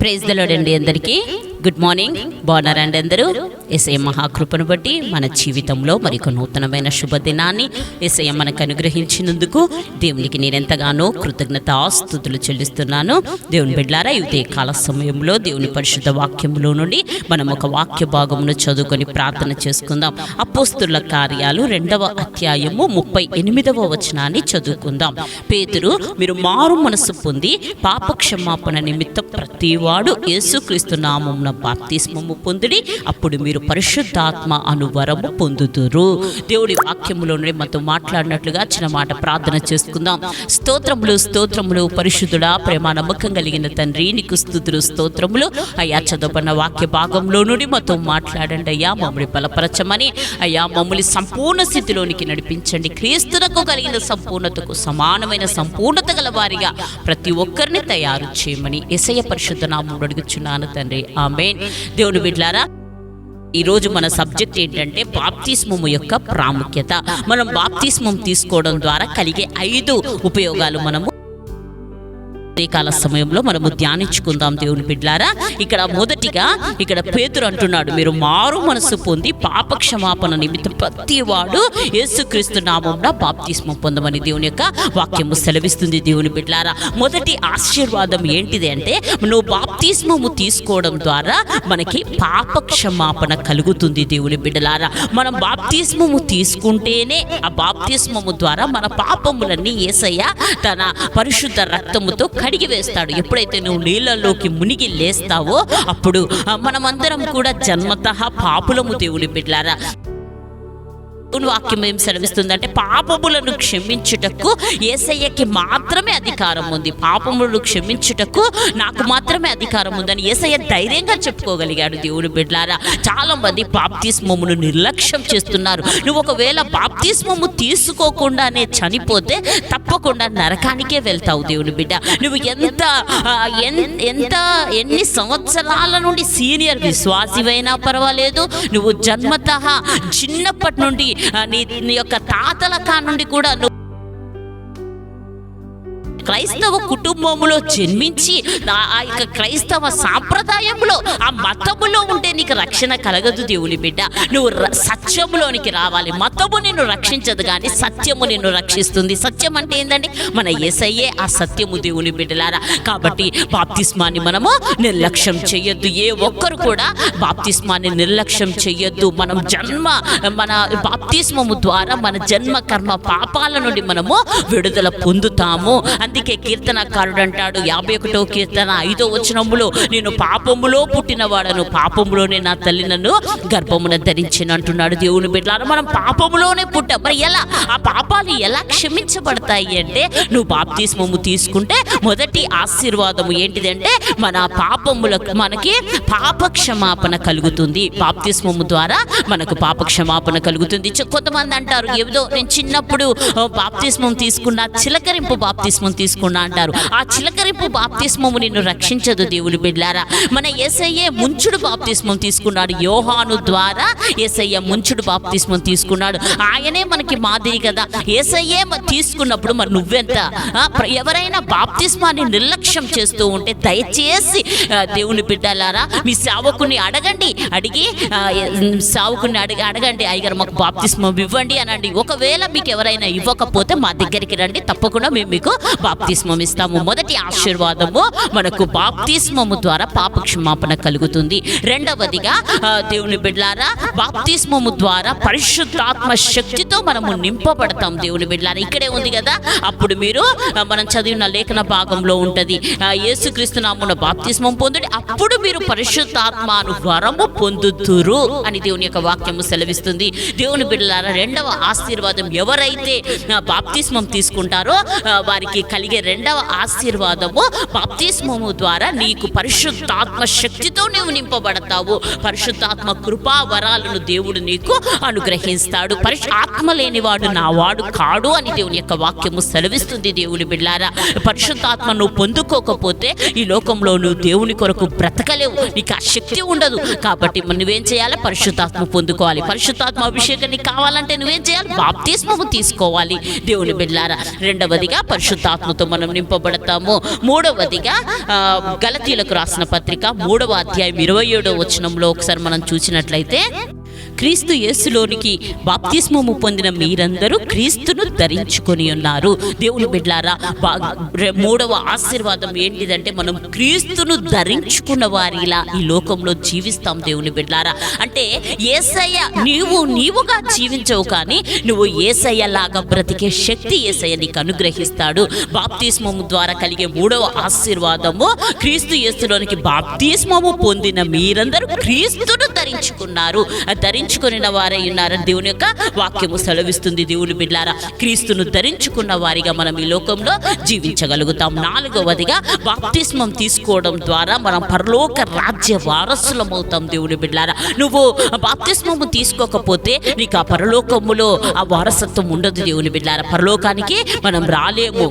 Praise దలోడండి అందరికీ. Good morning బాగున్నారండి అందరూ ఎస్ఐ మహాకృపను బట్టి మన జీవితంలో మరొక నూతనమైన శుభదినాన్ని ఎస్ఐ మనకు అనుగ్రహించినందుకు దేవునికి నేను ఎంతగానో కృతజ్ఞత స్థుతులు చెల్లిస్తున్నాను. దేవుని బిడ్లారా ఇదే కాల సమయంలో దేవుని పరిశుద్ధ వాక్యంలో నుండి మనం ఒక వాక్య భాగమును చదువుకొని ప్రార్థన చేసుకుందాం. అపోస్తుల కార్యాలు రెండవ అధ్యాయము ముప్పై ఎనిమిదవ వచనాన్ని చదువుకుందాం. పేతురు మీరు మారు మనసు పొంది పాప క్షమాపణ నిమిత్తం ప్రతివాడు యేసుక్రీస్తు నామమున బాప్తిస్మము పొందిడి అప్పుడు మీరు పరిశుద్ధాత్మ అను వరము పొందుదురు. దేవుడి వాక్యములోనే మనతో మాట్లాడినట్లుగా చిన్న మాట ప్రార్థన చేసుకుందాం. స్తోత్రములు స్తోత్రములు పరిశుద్ధుడా ప్రేమ నమ్మకం కలిగిన తండ్రి నీకు స్థుతులు స్తోత్రములు. అయ్యా చదవబడిన వాక్య భాగంలో నుండి మాతో మాట్లాడండి అయ్యా మమ్మల్ని బలపరచమని. అయ్యా మమ్మల్ని సంపూర్ణ స్థితిలోనికి నడిపించండి. క్రీస్తునకు కలిగిన సంపూర్ణతకు సమానమైన సంపూర్ణత గల వారిగా ప్రతి ఒక్కరిని తయారు చేయమని. ఎసయ పరిశుద్ధ నామం అడుగుచున్నాను తండ్రి. ఆమెన్. దేవుని బిడ్లారా ఈరోజు మన సబ్జెక్ట్ ఏంటంటే బాప్తిస్మము యొక్క ప్రాముఖ్యత. మనం బాప్తిస్మం తీసుకోవడం ద్వారా కలిగే ఐదు ఉపయోగాలు మనము ప్రత్యేకాల సమయంలో మనము ధ్యానించుకుందాం దేవుని బిడ్లారా. ఇక్కడ మొదటిగా ఇక్కడ పేతురు అంటున్నాడు మీరు మారు మనసు పొంది పాప క్షమాపణ నిమిత్తం ప్రతి వాడు యేసుక్రీస్తు నామంలో బాప్తిస్మ పొందమని దేవుని యొక్క వాక్యము సెలవిస్తుంది దేవుని బిడ్లారా. మొదటి ఆశీర్వాదం ఏంటిది అంటే నువ్వు బాప్తిస్మము తీసుకోవడం ద్వారా మనకి పాప క్షమాపణ కలుగుతుంది దేవుని బిడ్డలారా. మనం బాప్తిస్మము తీసుకుంటేనే ఆ బాప్తిస్మము ద్వారా మన పాపములన్నీ ఏసయ్య తన పరిశుద్ధ రక్తముతో కడిగి వేస్తాడు. ఎప్పుడైతే నువ్వు నీళ్ళలోకి మునిగి లేస్తావో అప్పుడు మనమందరం కూడా జన్మత పాపులము దేవుని బిడ్లారా దేవుని వాక్యం ఏం సెలవిస్తుందంటే పాపములను క్షమించుటకు ఏసయ్యకి మాత్రమే అధికారం ఉంది. పాపములను క్షమించుటకు నాకు మాత్రమే అధికారం ఉందని ఏసయ్య ధైర్యంగా చెప్పుకోగలిగాడు. దేవుని బిడ్లారా చాలా మంది బాప్తిస్మమును నిర్లక్ష్యం చేస్తున్నారు. నువ్వు ఒకవేళ బాప్తిస్మము తీసుకోకుండానే చనిపోతే తప్పకుండా నరకానికే వెళ్తావు దేవుని బిడ్డ. నువ్వు ఎంత ఎంత ఎన్ని సంవత్సరాల నుండి సీనియర్ విశ్వాసివైనా పర్వాలేదు. నువ్వు జన్మత చిన్నప్పటి నుండి నీ నీ యొక్క తాతల కా నుండి కూడా నువ్వు క్రైస్తవ కుటుంబంలో జన్మించి ఆ- ఆ యొక్క క్రైస్తవ సాంప్రదాయంలో ఆ మతములో ఉంటే నీకు రక్షణ కలగదు దేవుని బిడ్డ. నువ్వు సత్యంలోనికి సత్యములోనికి రావాలి. మతము నిన్ను రక్షించదు కానీ సత్యము నిన్ను రక్షిస్తుంది. సత్యం అంటే ఏంటండి మన ఏసయ్యే ఆ సత్యము దేవుని బిడ్డలారా. కాబట్టి బాప్తిస్మాన్ని మనము నిర్లక్ష్యం చేయొద్దు ఏ ఒక్కరు కూడా బాప్తిస్మాన్ని నిర్లక్ష్యం చేయొద్దు మనం జన్మ మన బాప్తిస్మము ద్వారా మన జన్మ కర్మ పాపాల నుండి మనము విడుదల పొందుతాము. అందుకే కీర్తనకారుడు అంటాడు యాభై ఒకటో కీర్తన ఐదో వచనములో నేను పాపములో పుట్టినవాడను పాపములోనే నా తల్లి నన్ను గర్భమున ధరించిన అంటున్నాడు దేవుని బిడ్డలారా. మనం పాపములోనే పుట్టాం. మరి ఎలా? ఆ పాపాలు ఎలా క్షమించబడతాయి అంటే నువ్వు బాప్తిస్మము తీసుకుంటే మొదటి ఆశీర్వాదము ఏంటిదంటే మన పాపములకు మనకి పాప క్షమాపణ కలుగుతుంది. బాప్తిస్మము ద్వారా మనకు పాప క్షమాపణ కలుగుతుంది. కొంతమంది అంటారు ఏదో నేను చిన్నప్పుడు బాప్తిస్మం తీసుకున్న చిలకరింపు బాప్తిస్మం తీసుకున్నా తీసుకున్నా అంటారు. ఆ చిలకరింపు బాప్తిస్మము నిన్ను రక్షించదు దేవుని బిడ్లారా. మన ఎస్ఐఏ ముంచుడు బాప్తిస్మం తీసుకున్నాడు. యోహాను ద్వారా ఎస్ఐఏ ముంచుడు బాప్తిస్మం తీసుకున్నాడు. ఆయనే మనకి మాదిరి కదా. ఏసయ్యే తీసుకున్నప్పుడు మరి నువ్వెంత? ఎవరైనా బాప్తిస్మాన్ని నిర్లక్ష్యం చేస్తూ ఉంటే దయచేసి దేవుని బిడ్డలారా మీ సేవకుని అడగండి. అడిగి ఆ, అడిగి అడగండి. అయ్యగారు మాకు బాప్తిస్మం ఇవ్వండి అనండి. ఒకవేళ మీకు ఎవరైనా ఇవ్వకపోతే మా దగ్గరికి రండి. తప్పకుండా మేము మీకు బాప్తిస్మం ఇస్తాము. మొదటి ఆశీర్వాదము మనకు బాప్తిస్మము ద్వారా పాప క్షమాపణ కలుగుతుంది. రెండవదిగా దేవుని బిడ్లారా బాప్తిస్మము ద్వారా పరిశుద్ధాత్మ శక్తితో మనము నింపబడతాం దేవుని బిడ్లారా. ఇక్కడే ఉంది కదా? అప్పుడు మీరు మనం చదివిన లేఖన భాగంలో ఉంటది. యేసుక్రీస్తు నామున బాప్తిస్మం పొందుడి అప్పుడు మీరు పరిశుద్ధాత్మను వరము పొందుతురు అని దేవుని యొక్క వాక్యము సెలవిస్తుంది. దేవుని బిడ్డలారా రెండవ ఆశీర్వాదం ఎవరైతే బాప్తిస్మం తీసుకుంటారో వారికి కలిగి రెండవ ఆశీర్వాదము బాప్తిస్మము ద్వారా నీకు పరిశుద్ధాత్మ శక్తితో నీవు నింపబడతావు. పరిశుద్ధాత్మ కృపా వరాలను దేవుడు నీకు అనుగ్రహిస్తాడు. పరిశు ఆత్మ లేనివాడు నావాడు కాడు అని దేవుని యొక్క వాక్యము సెలవిస్తుంది దేవుని బిడ్లారా. పరిశుద్ధాత్మ నువ్వు పొందుకోకపోతే ఈ లోకంలో నువ్వు దేవుని కొరకు బ్రతకలేవు. నీకు ఆ శక్తి ఉండదు. కాబట్టి నువ్వేం చేయాలి? పరిశుద్ధాత్మ పొందుకోవాలి. పరిశుద్ధాత్మ అభిషేకం నీకు కావాలంటే నువ్వేం చేయాలి? బాప్తిస్మము తీసుకోవాలి. దేవుని బిడ్లారా రెండవదిగా పరిశుద్ధాత్మ పరిశుద్ధాత్మతో మనం నింపబడతాము. మూడవదిగా గలతీలకు రాసిన పత్రిక మూడవ అధ్యాయం ఇరవై ఏడవ వచనంలో ఒకసారి మనం చూసినట్లయితే క్రీస్తు యేసులోనికి బాప్తిస్మము పొందిన మీరందరూ క్రీస్తును ధరించుకొని ఉన్నారు. దేవుని బిడ్లారా మూడవ ఆశీర్వాదం ఏంటిదంటే మనం క్రీస్తును ధరించుకున్న వారిలా ఈ లోకంలో జీవిస్తాం దేవుని బిడ్లారా. అంటే ఏసయ్య నీవు నీవుగా జీవించవు కానీ నువ్వు ఏసయ్య లాగా బ్రతికే శక్తి ఏసయ్య నీకు అనుగ్రహిస్తాడు. బాప్తిస్మము ద్వారా కలిగే మూడవ ఆశీర్వాదము క్రీస్తు యేసులోనికి బాప్తిస్మము పొందిన మీరందరూ క్రీస్తును ధరించుకున్నారు. ఆ ధరించుకున్న వారై ఉన్నారని దేవుని యొక్క వాక్యము సెలవిస్తుంది. దేవుని బిడ్లారా క్రీస్తును ధరించుకున్న వారిగా మనం ఈ లోకంలో జీవించగలుగుతాం. నాలుగవదిగా బాప్తిస్మం తీసుకోవడం ద్వారా మనం పరలోక రాజ్య వారసులం అవుతాం దేవుని బిడ్లారా. నువ్వు బాప్తిస్మము తీసుకోకపోతే నీకు ఆ పరలోకములో ఆ వారసత్వం ఉండదు దేవుని బిడ్లారా. పరలోకానికి మనం రాలేము.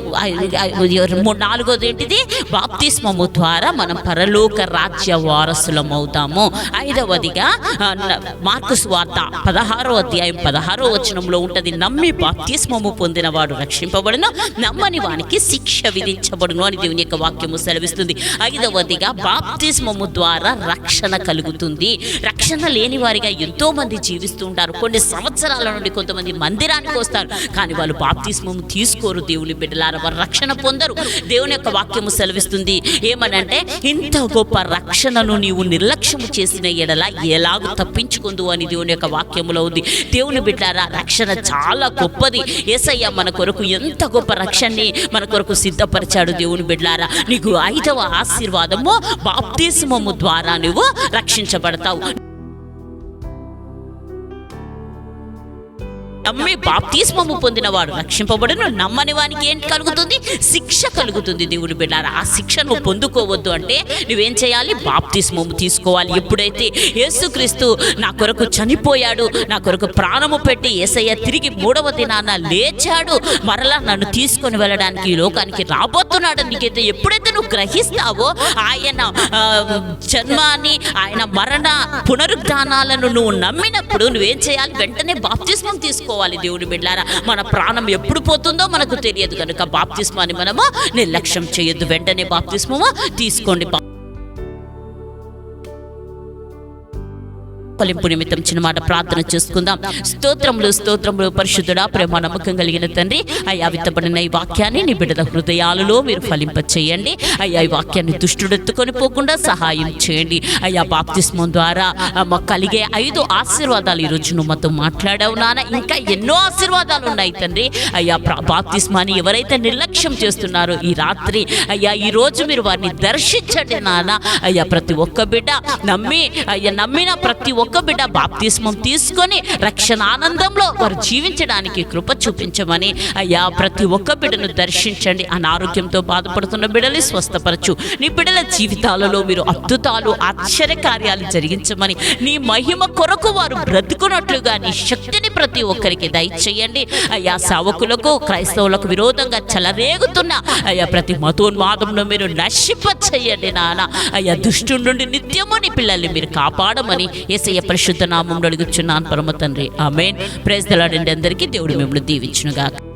నాలుగోది ఏంటిది? బాప్తిస్మము ద్వారా మనం పరలోక రాజ్య వారసులం అవుతాము ఐదవదిగా ఆ, మార్కు స్వార్త పదహారో అధ్యాయం పదహారో వచనంలో ఉంటది. నమ్మి బాప్తిస్మము పొందినవాడు రక్షింపబడును నమ్మని వానికి శిక్ష విధించబడును అని దేవుని యొక్క వాక్యము సెలవిస్తుంది. ఐదవదిగా బాప్తిస్మము ద్వారా రక్షణ కలుగుతుంది. రక్షణ లేని వారిగా ఎంతో మంది జీవిస్తూ ఉంటారు కొన్ని సంవత్సరాల నుండి కొంతమంది మందిరానికి వస్తారు. కానీ వాళ్ళు బాప్తిస్మము తీసుకోరు దేవుని బిడ్డలారా. వారు రక్షణ పొందరు. దేవుని యొక్క వాక్యము సెలవిస్తుంది. ఏమనంటే ఇంత గొప్ప రక్షణను నీవు నిర్లక్ష్యము చేసిన ఎడల ఎలాగూ తప్పించుకుందు అని దేవుని యొక్క వాక్యములో ఉంది. దేవుని బిడ్డారా రక్షణ చాలా గొప్పది. ఏసయ్య మన కొరకు ఎంత గొప్ప రక్షణని మన కొరకు సిద్ధపరిచాడు దేవుని బిడ్డారా. నీకు ఐదవ ఆశీర్వాదము బాప్తిస్మము ద్వారా నువ్వు రక్షించబడతావు. నమ్మి బాప్తిస్మము పొందినవాడు రక్షింపబడును నమ్మని వానికి ఏం కలుగుతుంది? శిక్ష కలుగుతుంది దేవుడు బిడ్డారా. ఆ శిక్షను పొందుకోవద్దు అంటే నువ్వేం చేయాలి? బాప్తిస్మము తీసుకోవాలి. ఎప్పుడైతే యేసుక్రీస్తు నా కొరకు చనిపోయాడు నా కొరకు ప్రాణము పెట్టి ఏసయ్య తిరిగి మూడవ దినాన లేచాడు మరలా నన్ను తీసుకొని వెళ్ళడానికి ఈ లోకానికి రాబోతున్నాడు నీకైతే ఎప్పుడైతే నువ్వు గ్రహిస్తావో ఆయన జన్మాన్ని ఆయన మరణ పునరుద్ధానాలను నువ్వు నమ్మినప్పుడు నువ్వేం చేయాలి? వెంటనే బాప్తిస్మం తెలుసుకోవాలి దేవుని బిడ్డారా. మన ప్రాణం ఎప్పుడు పోతుందో మనకు తెలియదు కనుక బాప్తిస్మాన్ని మనము నిర్లక్ష్యం చేయొద్దు. వెంటనే బాప్తిస్మము తీసుకోండి. ఫలింపు నిమిత్తం చిన్న మాట ప్రార్థన చేసుకుందాం. స్తోత్రములు స్తోత్రములు పరిశుద్ధుడా ప్రేమ నమ్మకం కలిగిన తండ్రి. అయ్యా విత్తబడిన ఈ వాక్యాన్ని నీ బిడ్డల హృదయాలలో మీరు ఫలింప చేయండి. అయ్యా ఈ వాక్యాన్ని దుష్టుడెత్తుకొని పోకుండా సహాయం చేయండి. అయ్యా బాప్తిస్మం ద్వారా మాకు కలిగే ఐదు ఆశీర్వాదాలు ఈ రోజు నువ్వు మాతో మాట్లాడావు నాన్న. ఇంకా ఎన్నో ఆశీర్వాదాలు ఉన్నాయి తండ్రి. అయ్యా ప్ర- బాప్తిస్మాని ఎవరైతే నిర్లక్ష్యం చేస్తున్నారో ఈ రాత్రి అయ్యా ఈ రోజు మీరు వారిని దర్శించండి నాన్న. అయ్యా ప్రతి ఒక్క బిడ్డ నమ్మి అయ్యా నమ్మిన ప్రతి ఒక్క బిడ్డ బాప్తిస్మం తీసుకొని రక్షణ ఆనందంలో వారు జీవించడానికి కృప చూపించమని. అయ్యా ప్రతి ఒక్క బిడ్డను దర్శించండి. అనారోగ్యంతో బాధపడుతున్న బిడ్డని స్వస్థపరచు. నీ బిడ్డల జీవితాలలో మీరు అద్భుతాలు ఆశ్చర్య కార్యాలు జరిగించమని. నీ మహిమ కొరకు వారు బ్రతుకున్నట్లుగా నీ శక్తిని ప్రతి ఒక్కరికి దయచేయండి. అయ్యా సావకులకు క్రైస్తవులకు విరోధంగా చెలరేగుతున్న అయ్యా ప్రతి మతోన్మాదంలో మీరు నశింప చేయండి నాన్న అయ్యా దుష్టు నుండి నిత్యము నీ పిల్లల్ని మీరు కాపాడమని ఏసయ్య పరిశుద్ధ నామంలో అడుగుచున్నాను పరమ తండ్రి. ఆమెన్. ప్రైజ్ దలాడండి అందరికీ. దేవుడు మిమ్మల్ని దీవించునుగాక.